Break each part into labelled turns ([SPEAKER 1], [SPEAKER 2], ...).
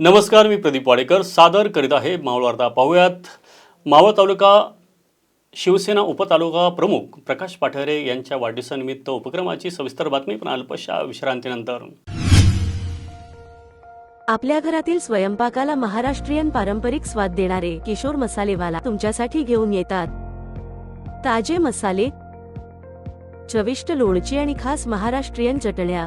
[SPEAKER 1] नमस्कार मी प्रदीप वाडेकर. सादर करीत आहे मावळवार्ता पाहूयात. मावळ तालुका शिवसेना उपतालुका प्रमुख प्रकाश पाठरे यांच्या वाढदिवसानिमित्त उपक्रमाची सविस्तर बातमी पण अल्पशा विश्रांतीनंतर.
[SPEAKER 2] आपल्या घरातील स्वयंपाकाला महाराष्ट्रीयन पारंपरिक स्वाद देणारे किशोर मसालेवाला तुमच्यासाठी घेऊन येतात. ताजे मसाले चविष्ट लोणची आणि खास महाराष्ट्रीयन चटण्या.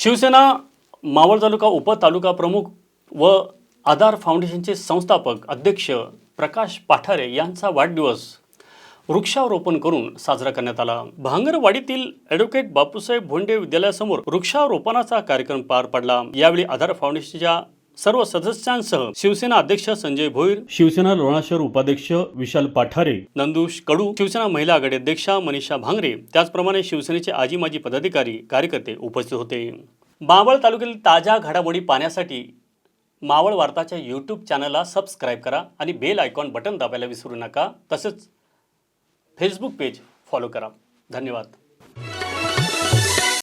[SPEAKER 1] शिवसेना मावळ तालुका उपतालुका प्रमुख व आधार फाउंडेशनचे संस्थापक अध्यक्ष प्रकाश पाठारे यांचा वाढदिवस वृक्षारोपण करून साजरा करण्यात आला. भांगरवाडीतील ॲडव्होकेट बापूसाहेब भोंडे विद्यालयासमोर वृक्षारोपणाचा कार्यक्रम पार पडला. यावेळी आधार फाउंडेशनच्या सर्व सदस्यांसह शिवसेना अध्यक्ष संजय भोईर शिवसेना लोणा शहर उपाध्यक्ष विशाल पाठारे नंदुश कडू शिवसेना महिला आघाडी अध्यक्षा मनीषा भांगरे त्याचप्रमाणे शिवसेनेचे आजी माजी पदाधिकारी कार्यकर्ते उपस्थित होते. मावळ तालुक्यातील ताज्या घडामोडी पाहण्यासाठी मावळ वार्ताच्या यूट्यूब चॅनलला सबस्क्राईब करा आणि बेल आयकॉन बटन दाबायला विसरू नका. तसंच फेसबुक पेज फॉलो करा. धन्यवाद.